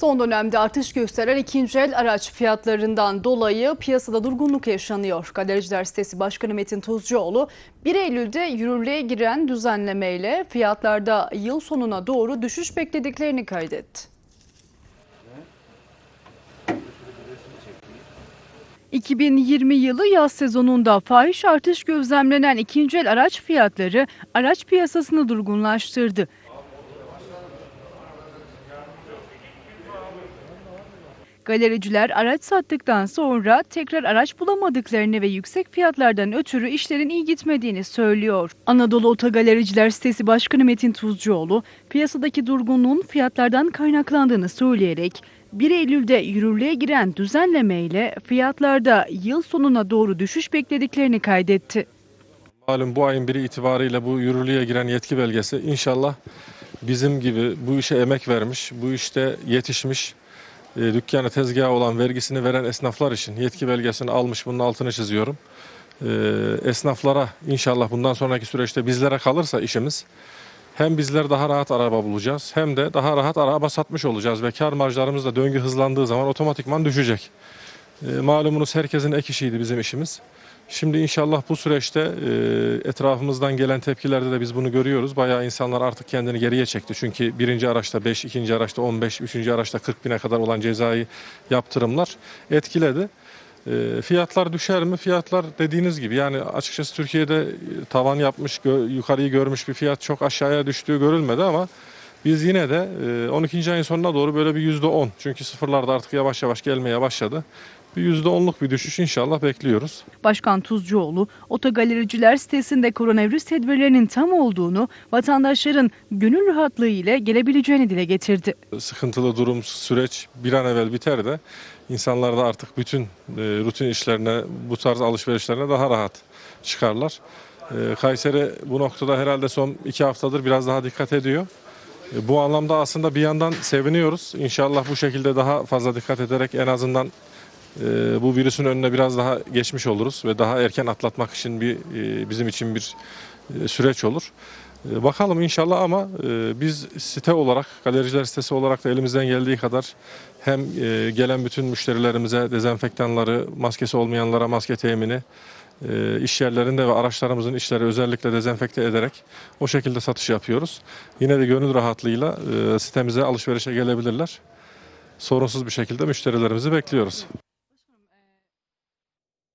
Son dönemde artış gösteren ikinci el araç fiyatlarından dolayı piyasada durgunluk yaşanıyor. Galericiler sitesi Başkanı Metin Tuzcuoğlu 1 Eylül'de yürürlüğe giren düzenlemeyle fiyatlarda yıl sonuna doğru düşüş beklediklerini kaydetti. 2020 yılı yaz sezonunda fahiş artış gözlemlenen ikinci el araç fiyatları araç piyasasını durgunlaştırdı. Galericiler araç sattıktan sonra tekrar araç bulamadıklarını ve yüksek fiyatlardan ötürü işlerin iyi gitmediğini söylüyor. Anadolu Otogalericiler sitesi Başkanı Metin Tuzcuoğlu, piyasadaki durgunluğun fiyatlardan kaynaklandığını söyleyerek 1 Eylül'de yürürlüğe giren düzenlemeyle fiyatlarda yıl sonuna doğru düşüş beklediklerini kaydetti. Malum bu ayın biri itibariyle bu yürürlüğe giren yetki belgesi inşallah bizim gibi bu işe emek vermiş, bu işte yetişmiş, e, dükkanı tezgahı olan vergisini veren esnaflar için yetki belgesini almış bunun altını çiziyorum. E, esnaflara inşallah bundan sonraki süreçte bizlere kalırsa işimiz hem bizler daha rahat araba bulacağız hem de daha rahat araba satmış olacağız ve kar marjlarımız da döngü hızlandığı zaman otomatikman düşecek. E, malumunuz herkesin ek işiydi bizim işimiz. Şimdi inşallah bu süreçte e, etrafımızdan gelen tepkilerde de biz bunu görüyoruz. Bayağı insanlar artık kendini geriye çekti. Çünkü birinci araçta 5, ikinci araçta 15, üçüncü araçta 40 bine kadar olan cezai yaptırımlar etkiledi. E, fiyatlar düşer mi? Fiyatlar dediğiniz gibi yani açıkçası Türkiye'de tavan yapmış, yukarıyı görmüş bir fiyat çok aşağıya düştüğü görülmedi ama biz yine de e, 12. ayın sonuna doğru böyle bir %10 çünkü sıfırlarda artık yavaş yavaş gelmeye başladı. Bir %10'luk bir düşüş inşallah bekliyoruz. Başkan Tuzcuoğlu, otogalericiler sitesinde koronavirüs tedbirlerinin tam olduğunu, vatandaşların gönül rahatlığı ile gelebileceğini dile getirdi. sıkıntılı durum süreç bir an evvel biter de insanlar da artık bütün e, rutin işlerine bu tarz alışverişlerine daha rahat çıkarlar. E, Kayseri bu noktada herhalde son iki haftadır biraz daha dikkat ediyor. E, bu anlamda aslında bir yandan seviniyoruz. İnşallah bu şekilde daha fazla dikkat ederek en azından bu virüsün önüne biraz daha geçmiş oluruz ve daha erken atlatmak için bir e, bizim için bir e, süreç olur. E, Bakalım inşallah ama e, biz site olarak, galericiler sitesi olarak da elimizden geldiği kadar hem gelen bütün müşterilerimize dezenfektanları, maskesi olmayanlara maske temini, iş yerlerinde ve araçlarımızın işleri özellikle dezenfekte ederek o şekilde satış yapıyoruz. Yine de gönül rahatlığıyla sitemize alışverişe gelebilirler. Sorunsuz bir şekilde müşterilerimizi bekliyoruz.